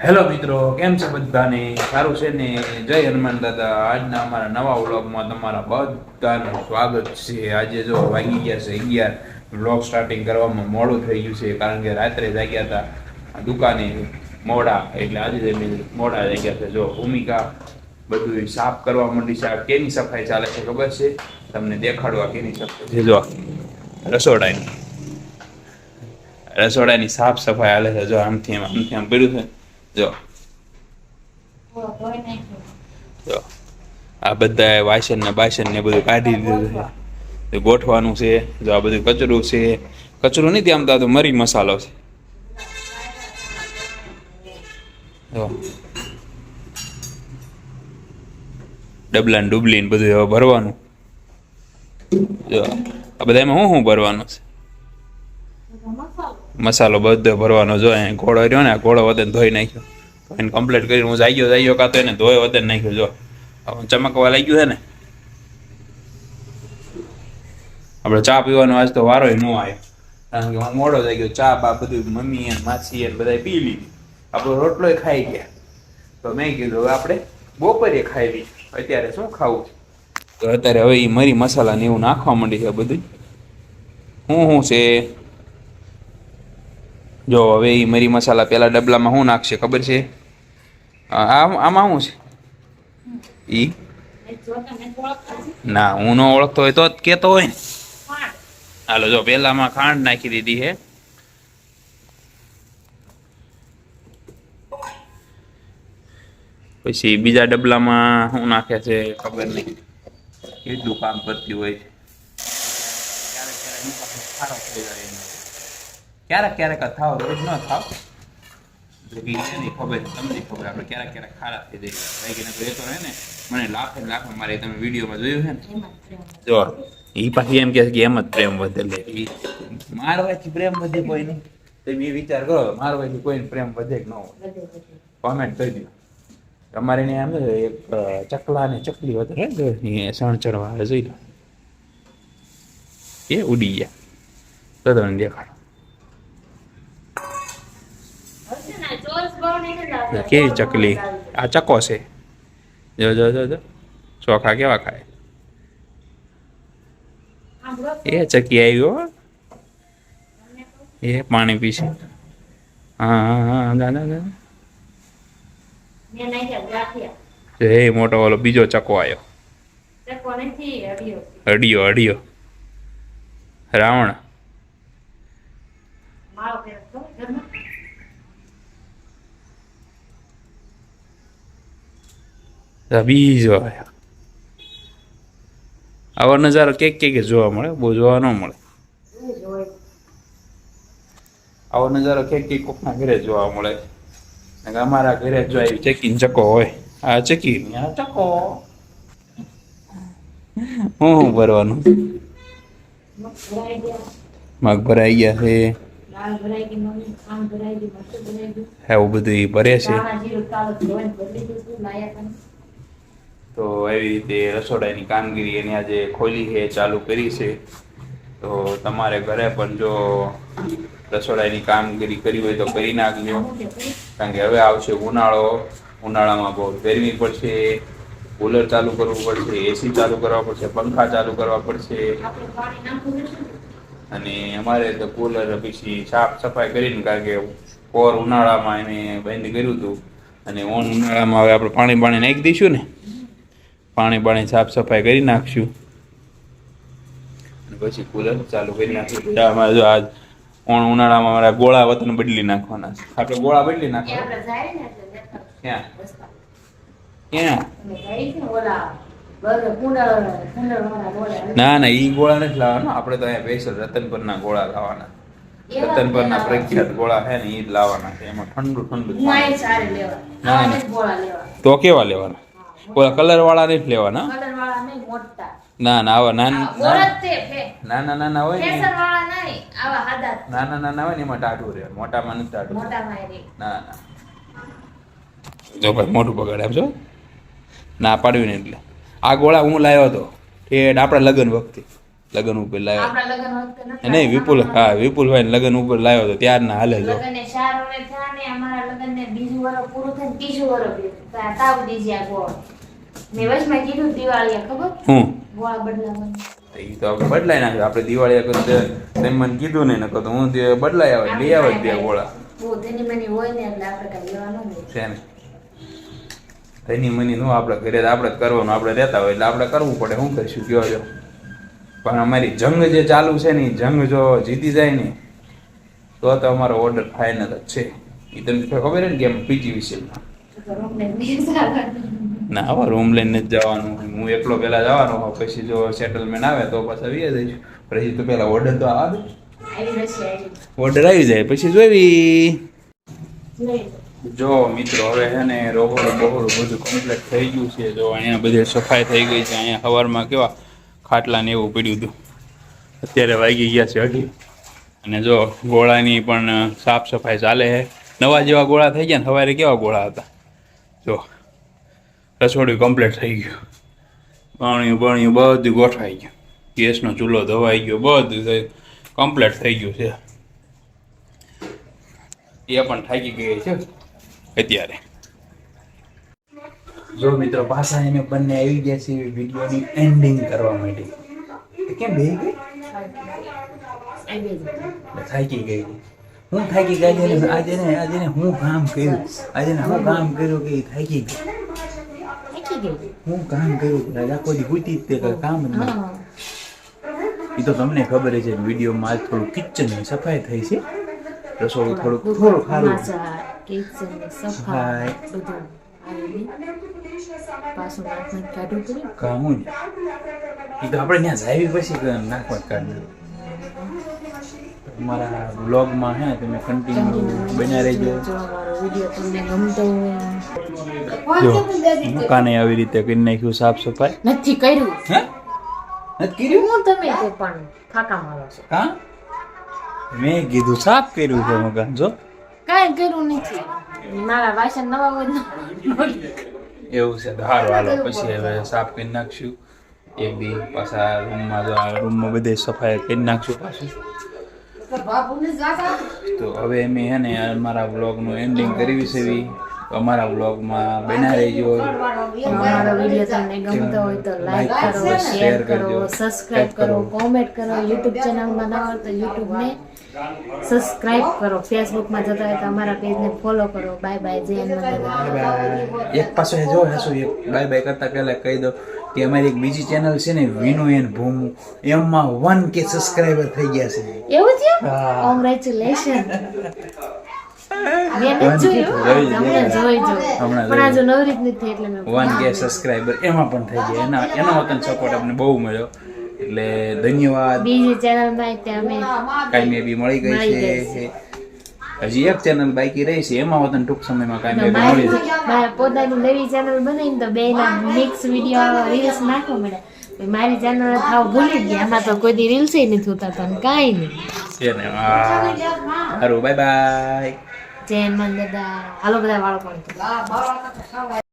Hello મિત્રો, કેમ છે બધાને? સારું છે ને? જય હનુમાન દાદા. આજના અમારા નવા વ્લોગમાં તમારા બધાનું સ્વાગત છે. આજે જો વાગી ગયા છે અગિયાર. વ્લોગ સ્ટાર્ટિંગ કરવામાં મોડું થઈ ગયું છે, કારણ કે રાત્રે જાગ્યા હતા દુકાને મોડા. એટલે આજે જમીન મોડા જાગ્યા છે જો ભૂમિકા બધું સાફ કરવા માંડી છે. આ કેની સફાઈ ચાલે છે ખબર છે? તમને દેખાડવા કેની સફાઈ જો રસોડાની. રસોડાની સાફ સફાઈ હાલે છે. જો આમથી આમ આમથી આમ કર્યું છે. જો. જો. આ બધા વાસણ ને બાસણ ને બધું કાઢી દીધું છે. ગોઠવાનું છે, જો આ બધું કચરું છે. કચરું નથી આમ તો મરી મસાલો છે. જો. ડબલા ડુબલી ને બધું ભરવાનું. જો. આ બધા એમાં શું શું ભરવાનું છે? મસાલો બધો ભરવાનો જો અહીં ઘોડો રહ્યો ને ઘોડો વધે ધોઈ નાખ્યો. એને કમ્પ્લીટ કરીને હું જાગ્યો જાગ્યો કાં તો એને ધોઈ વધારે નાખ્યો, જો. ચમકવા લાગ્યું છે ને. આપણે ચા પીવાનો આજ તો વારો ન આવ્યો. કારણ કે હું મોડો થઈ ગયો ચા બા બધું મમ્મી અને માસી અને બધા પી લીધી. આપણો રોટલોય ખાઈ ગયા. તો મેં કીધું, હવે આપણે બપોરે ખાઈ લીધું અત્યારે શું ખાવું? તો અત્યારે હવે એ મરી મસાલા ને એવું નાખવા માંડી છે બધું શું શું છે? જો હવે એ મરી મસાલા પેલા ડબલામાં શું નાખશે, ખબર છે? આમાં શું છે? ઈ? ના, હું ન ઓળખતો હોય તો જ કેતો હોય ને. હાલો, જો, પેલામાં ખાંડ નાખી દીધી છે પછી બીજા ડબલામાં શું નાખે છે, ખબર નહીં. કેટલું કામ કરતી હોય. છે ક્યારેક ક્યારેક આ થાવ રોજ ન થાવ. નહીં ખબર તમને ખબર આપણે ક્યારેક ક્યારેક ખારા થઈ જાય બાકી નકર એ તો હે ને મને લાખ ને લાખે મારે તમે વિડીયોમાં જોયું છે ને. જો એ પાછી એમ કે એમ જ પ્રેમ વધે લે. મારવાથી પ્રેમ વધે કોઈ નહીં. તમે એ વિચાર કરો મારવાથી કોઈને પ્રેમ વધે કે ન હોય કોમેન્ટ કરી દો. અમારે ને આમ એક ચકલા ને ચકલી વધારે સણ ચડવા જોઈ લો. એ ઉડી ગયા. તો તમને દેખાડો. કેવી ચકલી? આ ચકો છે. જો જો જો જો. ચોખા કેવા ખાય? એ ચકી આવ્યો. એ પાણી પીશે. હા હા હા દાદા દાદા એ મોટો ઓલો બીજો ચકો આવ્યો. અડિયો અડિયો રાવણ આ બીજો આવો નજારો કેક કેક જોવા મળે, બહુ જોવા ન મળે. આવો નજારો કેક કેક કોકના ઘરે જોવા મળે. અમારા ઘરે જો આવી ચકીન ચકો હોય. આ ચકી આ ચકો. હું ભરવાનું? મગ ભરાઈ ગયા છે. એવું બધું ભરે છે. તો એવી રીતે રસોડાની કામગીરી એની આજે ખોલી છે, ચાલુ કરી છે. તો તમારે ઘરે પણ જો રસોડાની કામગીરી કરી હોય તો કરી નાખજો. કારણ કે હવે આવશે ઉનાળો. ઉનાળામાં બહુ ગરમી પડશે, કુલર ચાલુ કરવું પડશે એસી ચાલુ કરવા પડશે, પંખા ચાલુ કરવા પડશે. અને અમારે તો કુલર પછી સાફ સફાઈ કરીને, કારણ કે કોર ઉનાળામાં એને બંધ કર્યું હતું. અને ઓન ઉનાળામાં હવે આપણે પાણી પાણી નાખી દઈશું ને. પાણી પાણી સાફ સફાઈ કરી નાખશું. અને પછી કુલર ચાલુ કરી નાખશું. ત્યાં અમારે જો આજ ઓણ ઉનાળામાં અમારા ગોળા વતન બદલી નાખવાના છે. આપણે ગોળા બદલી નાખવાના? ક્યાં? ક્યાં? ના ના ઈ ગોળા નથી લાવવાના. આપણે તો અહીંયા સ્પેશિયલ રતનપરના ગોળા લાવવાના. રતનપરના પ્રખ્યાત ગોળા છે ને એ જ લાવવાના છે. એમાં ઠંડુ ઠંડુ ના તો કેવા લેવાના? ઓલા કલર વાળા નહીં લેવાના ના ના આવા નાના નાના નાના હોય ને. નાના નાના હોય ને એમાં ટાઢું રહે. મોટામાં નથી ટાઢું. ના ના. જો ભાઈ મોટું બગાડે એમ છો ના પાડ્યું ને એટલે. આ ગોળા હું લાવ્યો હતો. એ આપણા લગ્ન વખતે. લગ્ન ઉપર લાવ્યો નહીં વિપુલ હા વિપુલભાઈ લગ્ન ઉપર લાવ્યો તો ત્યારના હાલે જો. ને બીજું વર્ષ પૂરું થાય ત્રીજું આ તાવ દીજે ગોળ. મેં કીધું દિવાળીએ ખબર? હું? ગોળ એ તો આપણે બદલાઈ નાખ્યું. આપણે દિવાળી વખતે તેમ મને કીધું નહીં નકર તો હું તે બદલાઈ આવે લઈ આવે જ બે ગોળા તેની મની હોય ને એટલે આપણે કાંઈ લેવાનું છે ને? તેની મની નું આપણે ઘરે આપણે જ કરવાનું. આપણે રહેતા હોય એટલે આપણે કરવું પડે. શું કરીશું? કયો જો પણ અમારી જંગ જે ચાલુ છે ને એ જંગ જો જીતી જાય ને તો તો અમારો ઓર્ડર ફાઇનલ જ છે. એ તમને ખબર છે ને કે એમ પીજી વિશે તો. ના હવે રૂમ લઈને જ જવાનું. હું એકલો પહેલાં જવાનો હોઉં. પછી જો સેટલમેન્ટ આવે તો પાછા આવી જઈશું. પછી તો પહેલાં ઓર્ડર તો આવે. ઓર્ડર આવી. જાય પછી લઈ જો મિત્રો હવે છે ને રોબોડું બોહડું બધું કમ્પ્લીટ થઈ ગયું છે. જો અહીંયા બધી સફાઈ થઈ ગઈ છે. અહીંયા સવારમાં કેવા ખાટલા ને એવું પડ્યું હતું. અત્યારે વાગી ગયા છે અઢી અને જો ગોળાની પણ સાફ સફાઈ ચાલે છે. નવા જેવા ગોળા થઈ ગયા ને સવારે કેવા ગોળા હતા? જો. રસોડું કમ્પ્લીટ થઈ ગયું. પાણી પાણી બધું ગોઠવાઈ ગયું. ગેસનો ચૂલો ધોવાઈ ગયો, બધું કમ્પ્લીટ થઈ ગયું છે. એ પણ થાકી ગઈ છે અત્યારે. જો મિત્રો, પાછા એને બંને આવી ગયા છે વિડીયોની એન્ડિંગ કરવા માટે. કેમ બે ગઈ? થાકી ગઈ. હું થાકી ગઈ આજે આજે હું કામ કર્યું. આજે ને હું કામ કર્યું કે થાકી ગઈ. ગઈ. હું કામ કર્યું રાજા કોઈ ગુતી તે કામ જ એ તો તમને ખબર છે વિડીયોમાં આજ થોડું કિચનની સફાઈ થઈ છે. રસોડું થોડુંક થોડું સારું માજા, સફાઈ, બધું પાછું નાખવાનું કાઢવું પડ્યું. કામ એ તો આપણે ત્યાં જાવી પછી કે નાખવા તમારા બ્લોગમાં હે તમે કન્ટિન્યુ બન્યા રહેજો. જો અમારો તમને ગમતો હોય. મકાને આવી રીતે કરી નાખ્યું સાફ સફાઈ. નથી કર્યું. હે? નથી કર્યું? હું તમે તે પણ ફાકા મારો છો. હા મેં કીધું સાફ કર્યું છે મકાન જો. કાંઈ કર્યું નથી. મારા વાસણ નવા હોય એવું છે સારું હાલો પછી હવે સાફ કરી નાખશું. એક દી પાછા રૂમમાં જો રૂમમાં બધે સફાઈ કરી નાખશું પાછું. તો હવે અમે હે ને અમારા બ્લોગનું એન્ડિંગ કરવી છે એવી. અમારા વ્લોગમાં બના રહેજો. અમારો વીડિયો તમને ગમતો હોય તો લાઈક કરો શેર કરો સબસ્ક્રાઇબ કરો કોમેન્ટ કરો. યુટ્યુબ ચેનલમાં ના હોય તો યુટ્યુબને સબસ્ક્રાઇબ કરો. ફેસબુકમાં જતા હોય તો અમારા પેજને ફોલો કરો. બાય બાય જય બાય એક પાછો એ જો હસુ એક. બાય બાય કરતા પહેલા કહી દો કે અમારી એક બીજી ચેનલ છે ને વિનુ એન ભૂમુ. એમાં વન કે સબસ્ક્રાઇબર થઈ ગયા છે. એવું. કોંગ્રેચ્યુલેશન વન કે એમાં પણ થઈ ગયા એના એનો વતન સપોર્ટ અમને બહુ મળ્યો એટલે ધન્યવાદ બીજી ચેનલમાં તે અમે કાંઈ બી મળી ગઈ છે હજી એક ચેનલ બાકી રહી છે એમાં વતન ટૂંક સમયમાં કાંઈ મળી પોતાની નવી ચેનલ બનાવીને તો બે ના મિક્સ વીડિયો રીલ્સ નાખવા મળ્યા મારી જાનવર થાવ ભૂલી ગયા. આમાં તો કોઈ દી રીલ્સ નથી થતા તને કાંઈ નહીં. છે ને સારું બાય બાય જય હનુમાન દાદા હાલો બધા વાળો પણ